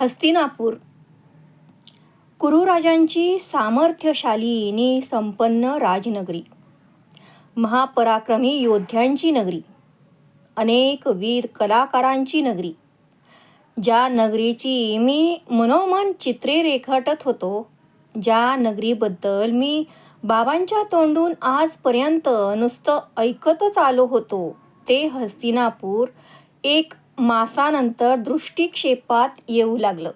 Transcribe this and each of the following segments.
हस्तिनापूर. कुरुराजांची सामर्थ्यशाली आणि संपन्न राजनगरी. महापराक्रमी योद्ध्यांची नगरी. अनेक वीर कलाकारांची नगरी. ज्या नगरीची मी मनोमन चित्रे रेखाटत होतो ज्या नगरीबद्दल मी बाबांच्या तोंडून आजपर्यंत नुसतं ऐकतच आलो होतो ते हस्तिनापूर एक मासानंतर दृष्टिक्षेपात येऊ लागलं.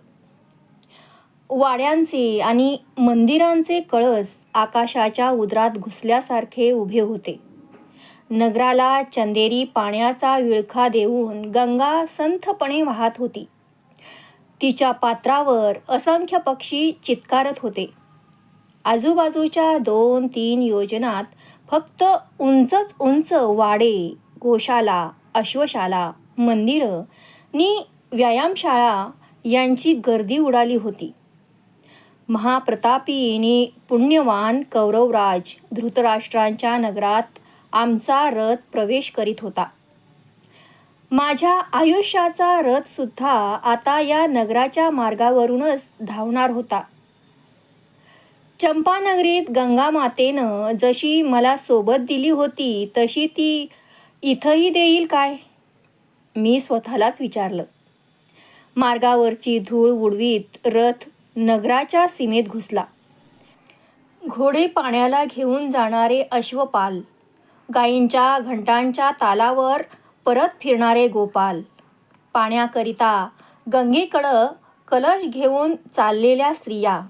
वाड्यांचे आणि मंदिरांचे कळस आकाशाच्या उदरात घुसल्यासारखे उभे होते. नगराला चंदेरी पाण्याचा विळखा देऊन गंगा संथपणे वाहत होती. तिच्या पात्रावर असंख्य पक्षी चित्कारत होते. आजूबाजूच्या दोन तीन योजनात फक्त उंचच उंच वाडे गोशाला अश्वशाला मंदिरं नि व्यायामशाळा यांची गर्दी उडाली होती. महाप्रतापी पुण्यवान कौरवराज धृतराष्ट्रांच्या नगरात आमचा रथ प्रवेश करीत होता. माझ्या आयुष्याचा रथसुद्धा आता या नगराच्या मार्गावरूनच धावणार होता. चंपानगरीत गंगामातेनं जशी मला सोबत दिली होती तशी ती इथंही देईल काय? मी स्वतःलाच विचारलं. मार्गावरची धूळ उडवीत रथ नगराच्या सीमेत घुसला. घोडे पाण्याला घेऊन जाणारे अश्वपाल गायींच्या घंटांच्या तालावर परत फिरणारे गोपाल पाण्याकरिता गंगेकडं कलश घेऊन चाललेल्या स्त्रिया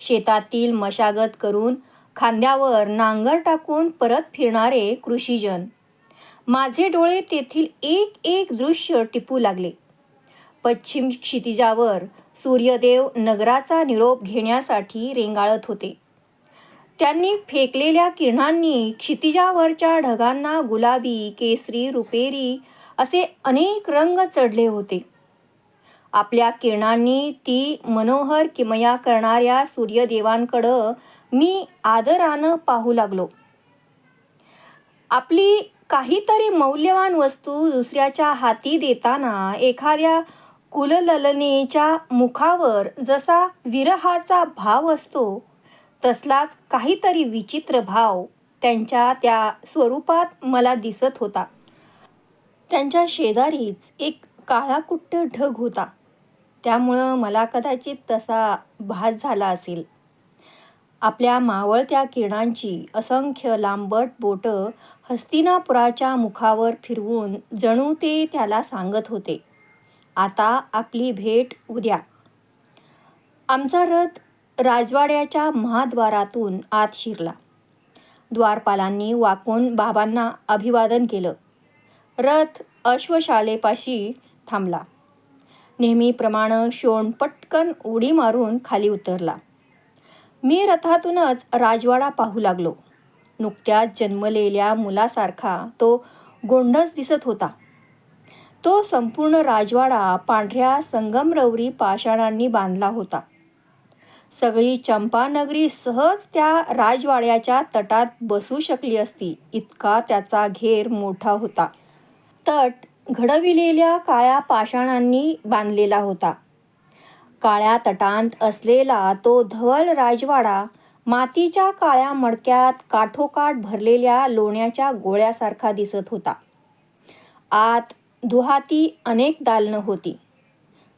शेतातील मशागत करून खांद्यावर नांगर टाकून परत फिरणारे कृषीजन. माझे डोळे तेथील एक एक दृश्य टिपू लागले. पश्चिम क्षितिजावर सूर्यदेव नगराचा निरोप घेण्यासाठी रेंगाळत होते. त्यांनी फेकलेल्या किरणांनी क्षितिजावरच्या ढगांना गुलाबी केसरी रुपेरी असे अनेक रंग चढले होते. आपल्या किरणांनी ती मनोहर किमया करणाऱ्या सूर्यदेवांकडं मी आदरानं पाहू लागलो. आपली काहीतरी मौल्यवान वस्तू दुसऱ्याच्या हाती देताना एखाद्या कुलललनेच्या मुखावर जसा विरहाचा भाव असतो तसलाच काहीतरी विचित्र भाव त्यांच्या त्या स्वरूपात मला दिसत होता. त्यांच्या शेजारीच एक काळाकुट्ट ढग होता. त्यामुळं मला कदाचित तसा भास झाला असेल. आपल्या मावळत्या किरणांची असंख्य लांबट बोटं हस्तिनापुराच्या मुखावर फिरवून जणू ते त्याला सांगत होते. आता आपली भेट उद्या. आमचा रथ राजवाड्याच्या महाद्वारातून आत शिरला. द्वारपालांनी वाकून बाबांना अभिवादन केलं. रथ अश्वशालेपाशी थांबला. नेहमीप्रमाणे शोण पटकन उडी मारून खाली उतरला. मी रथातूनच राजवाडा पाहू लागलो. नुकत्याच जन्मलेल्या मुलासारखा तो गोंडस दिसत होता. तो संपूर्ण राजवाडा पांढऱ्या संगमरवरी पाषाणांनी बांधला होता. सगळी चंपानगरी सहज त्या राजवाड्याच्या तटात बसू शकली असती इतका त्याचा घेर मोठा होता. तट घडविलेल्या काळ्या पाषाणांनी बांधलेला होता. काळ्या तटांत असलेला तो धवल राजवाडा मातीच्या काळ्या मडक्यात काठोकाठ भरलेल्या लोण्याच्या गोळ्यासारखा दिसत होता. आत दुहाती अनेक दालनं होती.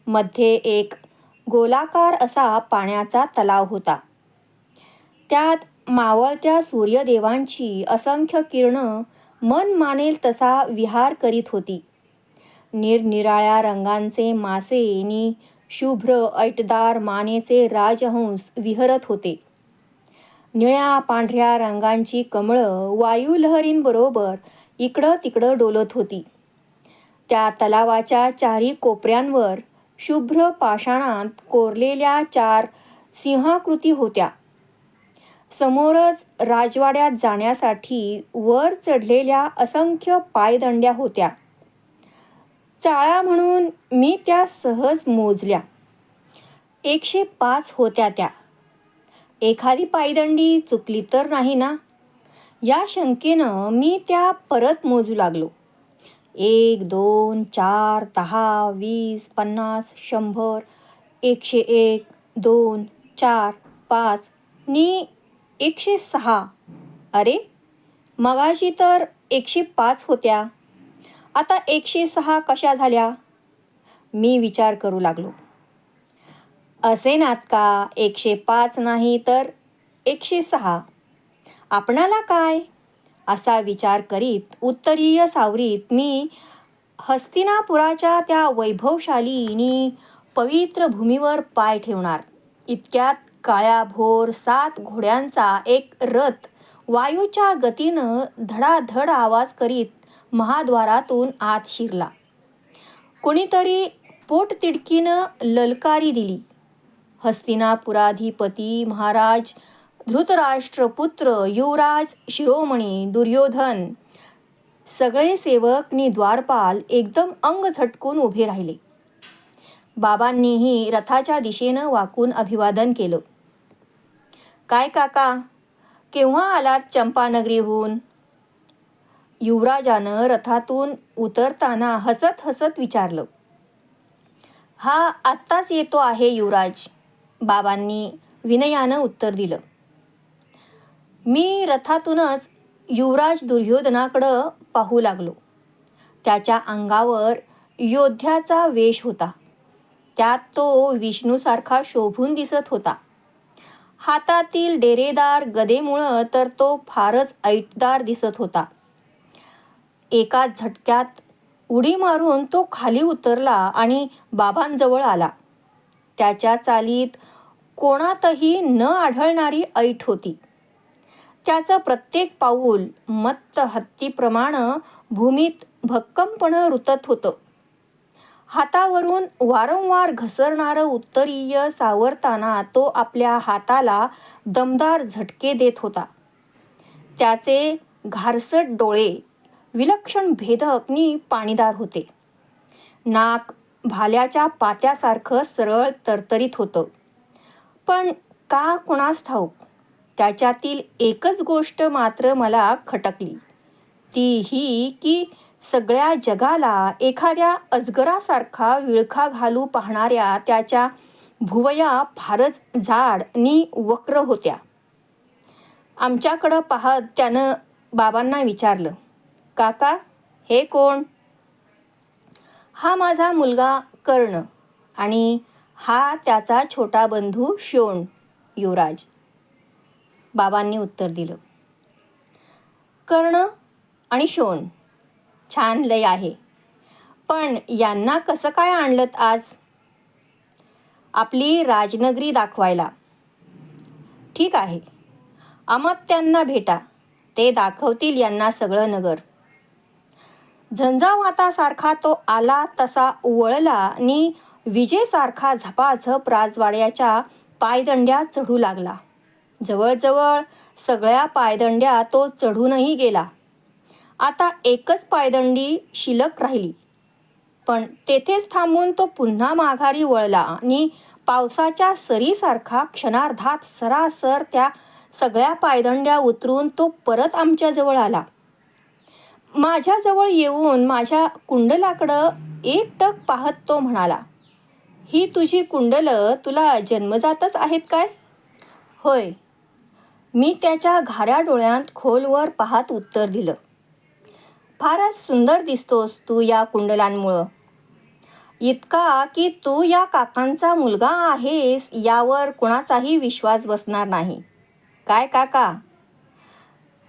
मध्ये एक गोलाकार असा पाण्याचा तलाव होता. त्यात मावळत्या सूर्यदेवांची असंख्य किरणं मन मानेल तसा विहार करीत होती. निरनिराळ्या रंगांचे मासे नि शुभ्र ऐटदार मानेचे राजहंस विहरत होते. निळ्या पांढऱ्या रंगांची कमळं वायुलहरींबरोबर इकडं तिकडं डोलत होती. त्या तलावाच्या चारी कोपऱ्यांवर शुभ्र पाषाणात कोरलेल्या चार सिंहाकृती होत्या. समोरच राजवाड्यात जाण्यासाठी वर चढलेल्या असंख्य पायदंड्या होत्या. चाळा म्हणून मी त्या सहज मोजल्या. एकशे पाच होत्या त्या. एखादी पायदंडी चुकली तर नाही ना? या शंकेनं मी त्या परत मोजू लागलो. एक दोन चार दहा वीस पन्नास शंभर एकशे एक दोन चार पाच नी एकशे सहा. अरे मगाशी तर एकशे पाच होत्या. आता एकशे सहा कशा झाल्या? मी विचार करू लागलो. असे नात का? एकशे पाच नाही तर एकशे सहा. आपणाला काय? असा विचार करीत उत्तरीय सावरीत मी हस्तिनापुराच्या त्या वैभवशालीनी पवित्र भूमीवर पाय ठेवणार. इतक्यात काळ्याभोर सात घोड्यांचा एक रथ वायूच्या गतीनं धडाधड आवाज करीत महाद्वारातून आत शिरला. कुणीतरी पोटतिडकीनं ललकारी दिली. हस्तिनापुराधिपती महाराज धृतराष्ट्रपुत्र युवराज शिरोमणी दुर्योधन सगळे सेवक नि द्वारपाल एकदम अंग झटकून उभे राहिले. बाबांनीही रथाच्या दिशेनं वाकून अभिवादन केलं. काय काका केव्हा आलात चंपानगरीहून? युवराजानं रथातून उतरताना हसत हसत विचारलं हा आत्ताच येतो आहे युवराज. बाबांनी विनयानं उत्तर दिलं मी रथातूनच युवराज दुर्योधनाकडं पाहू लागलो. त्याच्या अंगावर योद्ध्याचा वेश होता. त्यात तो विष्णूसारखा शोभून दिसत होता. हातातील डेरेदार गदेमुळं तर तो फारच ऐटदार दिसत होता. एका झटक्यात उडी मारून तो खाली उतरला आणि बाबांजवळ आला. त्याच्या चालीत कोणातही न आढळणारी ऐट होती. त्याचं प्रत्येक पाऊल मत्त हत्तीप्रमाणे भूमीत भक्कमपणं रुतत होतं. हातावरून वारंवार घसरणारं उत्तरीय सावरताना तो आपल्या हाताला दमदार झटके देत होता. त्याचे घारसट डोळे विलक्षण भेदक नि पाणीदार होते. नाक भाल्याच्या पात्यासारखं सरळ तरतरीत होतं. पण का कुणास ठाऊक त्याच्यातील एकच गोष्ट मात्र मला खटकली. ती ही की सगळ्या जगाला एखाद्या अजगरासारखा विळखा घालू पाहणाऱ्या त्याच्या भुवया फारच जाड आणि वक्र होत्या. आमच्याकडं पाहत त्यानं बाबांना विचारलं काका? हे कोण? हा माझा मुलगा कर्ण आणि हा त्याचा छोटा बंधू शोण युवराज. बाबांनी उत्तर दिलं. कर्ण आणि शोण छान लय आहे. पण यांना कसं काय आणलं आज? आपली राजनगरी दाखवायला. ठीक आहे. अमत्यांना भेटा. ते दाखवतील यांना सगळं नगर. झंझावातासारखा तो आला तसा वळला नि विजेसारखा झपाझप राजवाड्याच्या पायदंड्या चढू लागला. जवळजवळ सगळ्या पायदंड्या तो चढूनही गेला. आता एकच पायदंडी शिल्लक राहिली. पण तेथेच थांबून तो पुन्हा माघारी वळला आणि पावसाच्या सरीसारखा क्षणार्धात सरासर त्या सगळ्या पायदंड्या उतरून तो परत आमच्याजवळ आला. माझ्याजवळ येऊन माझ्या कुंडलाकडं एक टक पाहत तो म्हणाला ही तुझी कुंडलं तुला जन्मजातच आहेत काय? होय. मी त्याच्या घाऱ्या डोळ्यांत खोलवर पाहत उत्तर दिलं फारच सुंदर दिसतोस तू या कुंडलांमुळं. इतका की तू या काकांचा मुलगा आहेस यावर कुणाचाही विश्वास बसणार नाही. काय काका?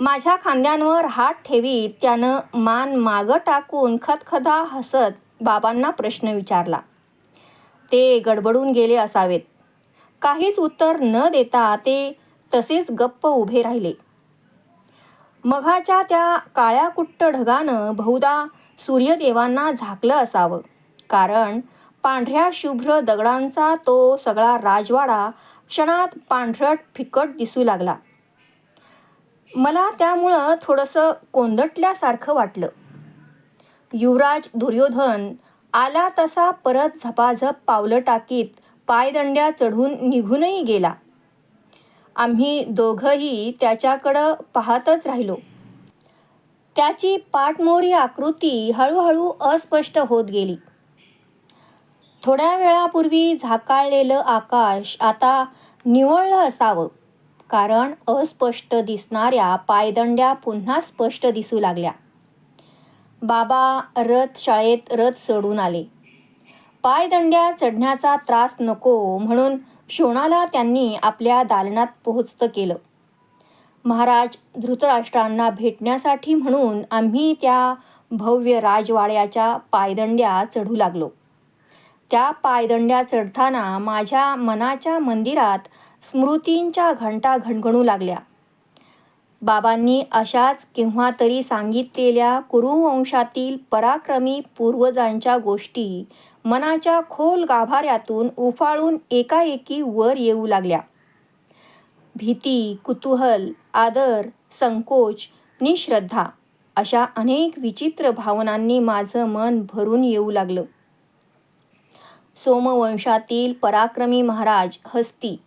माझ्या खांद्यांवर हात ठेवीत त्यानं मान मागं टाकून खदखदा हसत बाबांना प्रश्न विचारला. ते गडबडून गेले असावेत. काहीच उत्तर न देता ते तसेच गप्प उभे राहिले. मघाच्या त्या काळ्या कुट्ट ढगानं बहुधा सूर्यदेवांना झाकलं असावं. कारण पांढऱ्या शुभ्र दगडांचा तो सगळा राजवाडा क्षणात पांढरट फिकट दिसू लागला. मला त्यामुळं थोडंसं कोंदटल्यासारखं वाटलं. युवराज दुर्योधन आला तसा परत झपाझप पावलं टाकीत पायदंड्या चढून निघूनही गेला. आम्ही दोघंही त्याच्याकडं पाहतच राहिलो. त्याची पाठमोरी आकृती हळूहळू अस्पष्ट होत गेली. थोड्या वेळापूर्वी झाकाळलेलं आकाश आता निवळलं असावं. कारण अस्पष्ट दिसणाऱ्या पायदंड्या पुन्हा स्पष्ट दिसू लागल्या. बाबा रथ शाळेत रथ सोडून आले. पायदंड्या चढण्याचा त्रास नको म्हणून शोणाला त्यांनी आपल्या दालनात पोहोचतं केलं. महाराज धृतराष्ट्रांना भेटण्यासाठी म्हणून आम्ही त्या भव्य राजवाड्याच्या पायदंड्या चढू लागलो. त्या पायदंड्या चढताना माझ्या मनाच्या मंदिरात स्मृतींच्या घंटा घणघणू लागल्या. बाबांनी अशाच केव्हा तरी सांगितलेल्या कुरुवंशातील पराक्रमी पूर्वजांच्या गोष्टी मनाच्या खोल गाभाऱ्यातून उफाळून एकाएकी वर येऊ लागल्या. भीती कुतूहल आदर संकोच निश्रद्धा अशा अनेक विचित्र भावनांनी माझं मन भरून येऊ लागलं. सोमवंशातील पराक्रमी महाराज हस्ती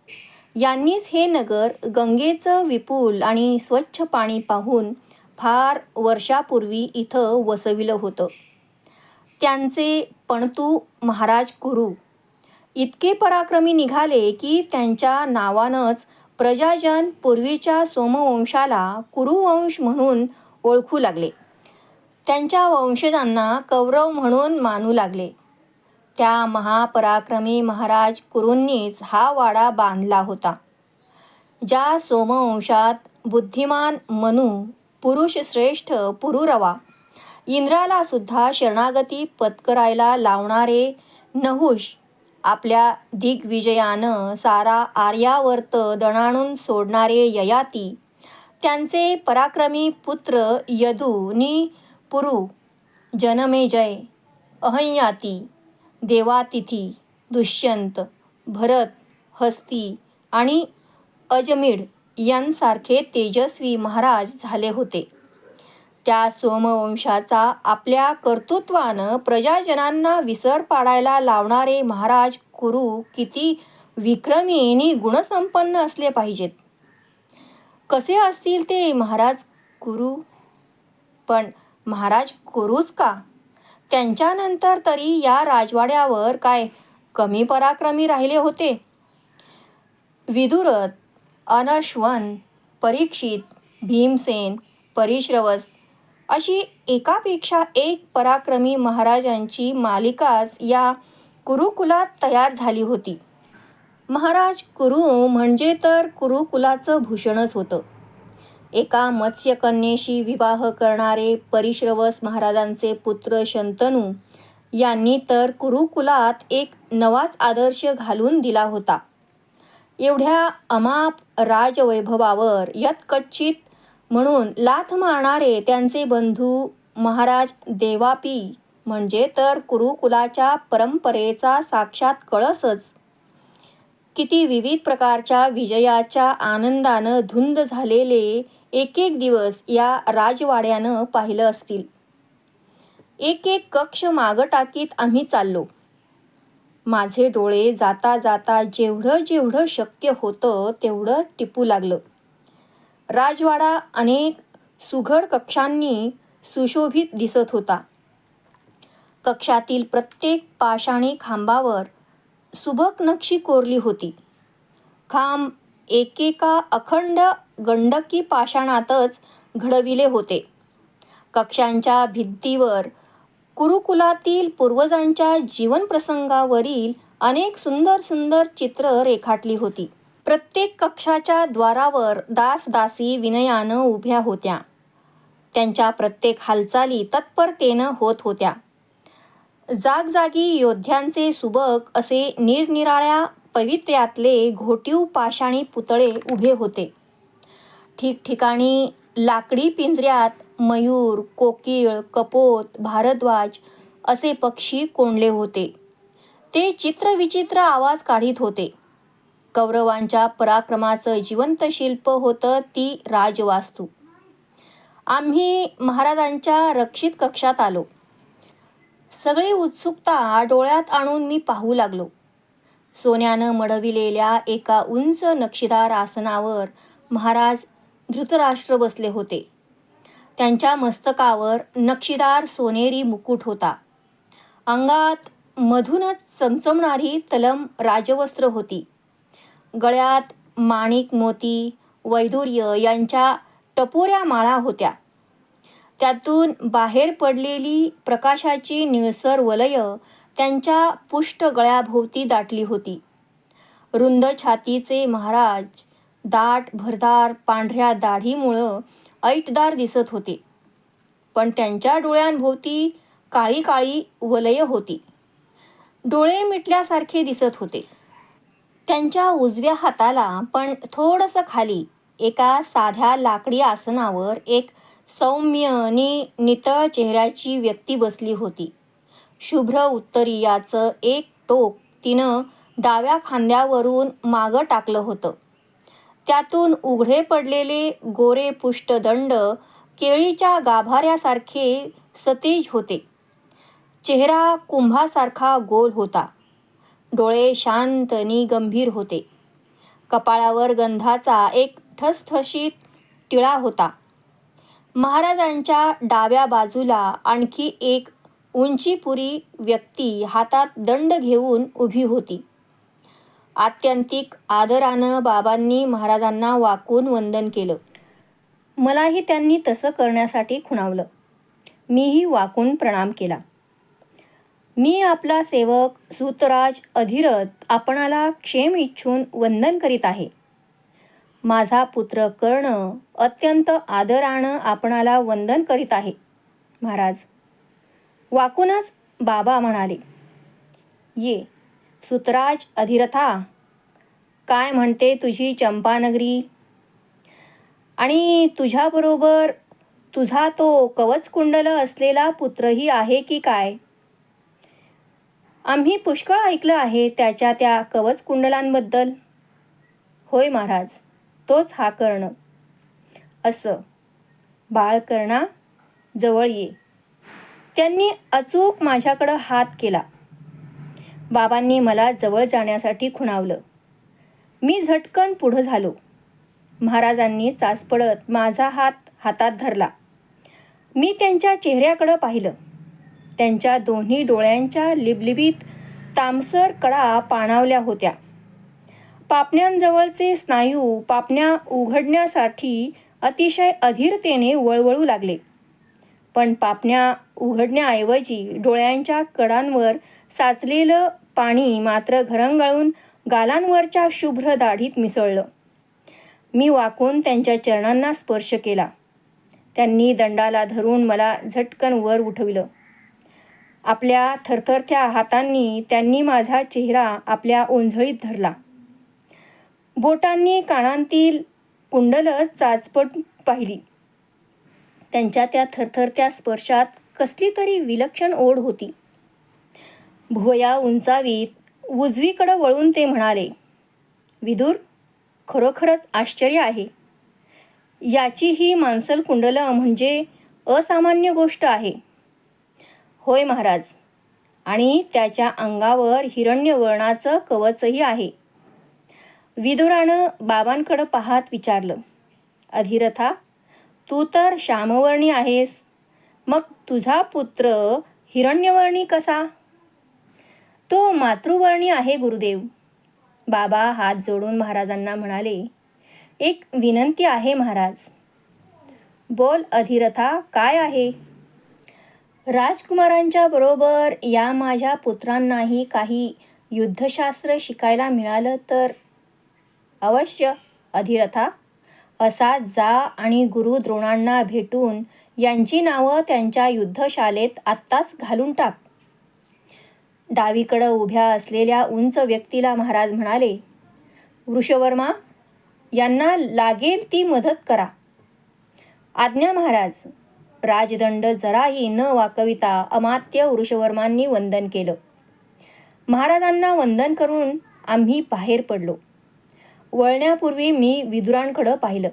यांनीच हे नगर गंगेचं विपुल आणि स्वच्छ पाणी पाहून फार वर्षापूर्वी इथं वसविलं होतं. त्यांचे पणतू महाराज कुरू इतके पराक्रमी निघाले की त्यांच्या नावानंच प्रजाजन पूर्वीच्या सोमवंशाला कुरुवंश म्हणून ओळखू लागले. त्यांच्या वंशजांना कौरव म्हणून मानू लागले. त्या महापराक्रमी महाराज कुरूंनीच हा वाडा बांधला होता. ज्या सोमवंशात बुद्धिमान मनू पुरुष श्रेष्ठ पुरुरवा इंद्राला सुद्धा शरणागती पत्करायला लावणारे नहुष आपल्या दिग्विजयानं सारा आर्यावर्त दणाणून सोडणारे ययाती त्यांचे पराक्रमी पुत्र यदू नि पुरु जनमेजय अहंयाती. देवातिथी दुष्यंत भरत हस्ती आणि अजमीड यांसारखे तेजस्वी महाराज झाले होते. त्या सोमवंशाचा आपल्या कर्तृत्वानं प्रजाजनांना विसर पाडायला लावणारे महाराज कुरु किती विक्रमीनी गुणसंपन्न असले पाहिजेत. कसे असतील ते महाराज कुरु? पण महाराज कुरूच का? त्यांच्यानंतर तरी या राजवाड्यावर काय कमी पराक्रमी राहिले होते? विदुरत अनश्वन परीक्षित भीमसेन परिश्रवस अशी एकापेक्षा एक पराक्रमी महाराजांची मालिकाच या कुरुकुलात तयार झाली होती. महाराज कुरु म्हणजे तर कुरुकुलाचं भूषणच होतं. एका मत्स्यकन्येशी विवाह करणारे परिश्रवस महाराजांचे पुत्र शंतनू यांनी तर कुरुकुलात एक नवाच आदर्श घालून दिला होता. एवढ्या अमाप राजवैभवावर यत्कच्चित म्हणून लाथ मारणारे त्यांचे बंधू महाराज देवापी म्हणजे तर कुरुकुलाच्या परंपरेचा साक्षात कळसच. किती विविध प्रकारच्या विजयाच्या आनंदानं धुंद झालेले एक एक दिवस या राजवाड्यानं पाहिलं असतील. एक एक कक्ष मागं टाकीत आम्ही चाललो. माझे डोळे जाता जाता जेवढं जेवढं शक्य होतं तेवढं टिपू लागलं. राजवाडा अनेक सुघड कक्षांनी सुशोभित दिसत होता. कक्षातील प्रत्येक पाषाणी खांबावर सुबक नक्षी कोरली होती. खांब एकेका अखंड गंडकी पाषाणातच घडविले होते. कक्षांच्या भित्तीवर कुरुकुलातील पूर्वजांच्या जीवनप्रसंगावरील अनेक सुंदर सुंदर चित्र रेखाटली होती. प्रत्येक कक्षाच्या द्वारावर दास दासी विनयानं उभ्या होत्या. त्यांच्या प्रत्येक हालचाली तत्परतेनं होत होत्या. जागजागी योद्ध्यांचे सुबक असे निरनिराळ्या पवित्र्यातले घोटीव पाषाणी पुतळे उभे होते. ठिकठिकाणी लाकडी पिंजऱ्यात मयूर कोकिळ कपोत भारद्वाज असे पक्षी कोंडले होते. ते चित्रविचित्र आवाज काढीत होते. कौरवांच्या पराक्रमाचं जिवंत शिल्प होतं ती राजवास्तू. आम्ही महाराजांच्या रक्षित कक्षात आलो. सगळी उत्सुकता डोळ्यात आणून मी पाहू लागलो. सोन्यानं मडविलेल्या एका उंच नक्षीदार आसनावर महाराज धृतराष्ट्र बसले होते. त्यांच्या मस्तकावर नक्षीदार सोनेरी मुकुट होता. अंगात मधूनच चमचमणारी तलम राजवस्त्र होती. गळ्यात माणिक मोती वैदुर्य यांच्या टपोऱ्या माळा होत्या. त्यातून बाहेर पडलेली प्रकाशाची निळसर वलय त्यांच्या पुष्ट गळ्याभोवती दाटली होती. रुंद छातीचे महाराज दाट भरदार पांढऱ्या दाढीमुळं ऐटदार दिसत होते. पण त्यांच्या डोळ्यांभोवती काळी काळी वलय होती. डोळे मिटल्यासारखे दिसत होते. त्यांच्या उजव्या हाताला पण थोडंसं खाली एका साध्या लाकडी आसनावर एक सौम्य आणि नितळ चेहऱ्याची व्यक्ती बसली होती. शुभ्र उत्तरीयाचं एक टोक तिनं डाव्या खांद्यावरून मागं टाकलं होतं. त्यातून उघडे पडलेले गोरे पुष्टदंड केळीच्या गाभाऱ्यासारखे सतेज होते. चेहरा कुंभासारखा गोल होता. डोळे शांत आणि गंभीर होते. कपाळावर गंधाचा एक ठसठशीत टिळा होता. महाराजांच्या डाव्या बाजूला आणखी एक उंचीपुरी व्यक्ती हातात दंड घेऊन उभी होती. आत्यंतिक आदरानं बाबांनी महाराजांना वाकून वंदन केलं. मलाही त्यांनी तसं करण्यासाठी खुणावलं. मीही वाकून प्रणाम केला. मी आपला सेवक सूतराज अधिरथ आपणाला क्षेम इच्छून वंदन करीत आहे. माझा पुत्र कर्ण अत्यंत आदरानं आपणाला वंदन करीत आहे. महाराज वाकूनच बाबा म्हणाले ये सुतराज अधिरथा काय म्हणते तुझी चंपानगरी? आणि तुझ्याबरोबर तुझा तो कवचकुंडल असलेला पुत्रही आहे की काय? आम्ही पुष्कळ ऐकलं आहे त्याच्या त्या कवचकुंडलांबद्दल. होय महाराज तोच हा कर्ण. असं बाळकर्णा जवळ ये. त्यांनी अचूक माझ्याकडं हात केला. बाबांनी मला जवळ जाण्यासाठी खुणावलं. मी झटकन पुढं झालो. महाराजांनी चाचपडत माझा हात हातात धरला. मी त्यांच्या चेहऱ्याकडं पाहिलं. त्यांच्या दोन्ही डोळ्यांच्या लिबलिबीत तामसर कडा पाणावल्या होत्या. पापण्यांजवळचे स्नायू पापण्या उघडण्यासाठी अतिशय अधीरतेने वळवळू लागले. पण पापण्या उघडण्याऐवजी डोळ्यांच्या कडांवर साचलेलं पाणी मात्र घरंगळून गालांवरच्या शुभ्र दाढीत मिसळलं. मी वाकून त्यांच्या चरणांना स्पर्श केला. त्यांनी दंडाला धरून मला झटकन वर उठविलं. आपल्या थरथरत्या हातांनी त्यांनी माझा चेहरा आपल्या ओंझळीत धरला. बोटांनी कानांतील कुंडलं चाचपट पाहिली. त्यांच्या त्या थरथरत्या स्पर्शात कसली तरी विलक्षण ओढ होती. भुवया उंचावीत उजवीकडं वळून ते म्हणाले विदूर खरोखरच आश्चर्य आहे. याची ही मांसल कुंडलं म्हणजे असामान्य गोष्ट आहे. होय महाराज. आणि त्याच्या अंगावर हिरण्यवर्णाचं कवचही आहे. विदुरानं बाबांकडं पाहात विचारलं अधिरथा तू तर श्यामवर्णी आहेस. मग तुझा पुत्र हिरण्यवर्णी कसा? तो मातृवर्णी आहे गुरुदेव. बाबा हात जोडून महाराजांना म्हणाले एक विनंती आहे महाराज. बोल अधिरथा काय आहे? राजकुमारांच्या बरोबर या माझ्या पुत्रांनाही काही युद्धशास्त्र शिकायला मिळालं तर अवश्य अधिरथा. असा जा आणि गुरु द्रोणांना भेटून यांची नावं त्यांच्या युद्धशालेत आत्ताच घालून टाक. डावीकडं उभ्या असलेल्या उंच व्यक्तीला महाराज म्हणाले वृषवर्मा यांना लागेल ती मदत करा. आज्ञा महाराज. राजदंड जराही न वाकविता अमात्य वृषवर्मांनी वंदन केलं. महाराजांना वंदन करून आम्ही बाहेर पडलो. वळण्यापूर्वी मी विदुरांकडं पाहिलं.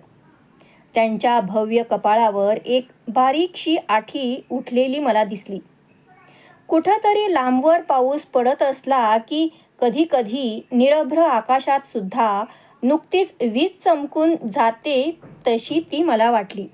त्यांच्या भव्य कपाळावर एक बारीकशी आठी उठलेली मला दिसली. कुठंतरी लांबवर पाऊस पडत असला की कधी कधी निरभ्र आकाशात सुद्धा नुकतीच वीज चमकून जाते तशी ती मला वाटली.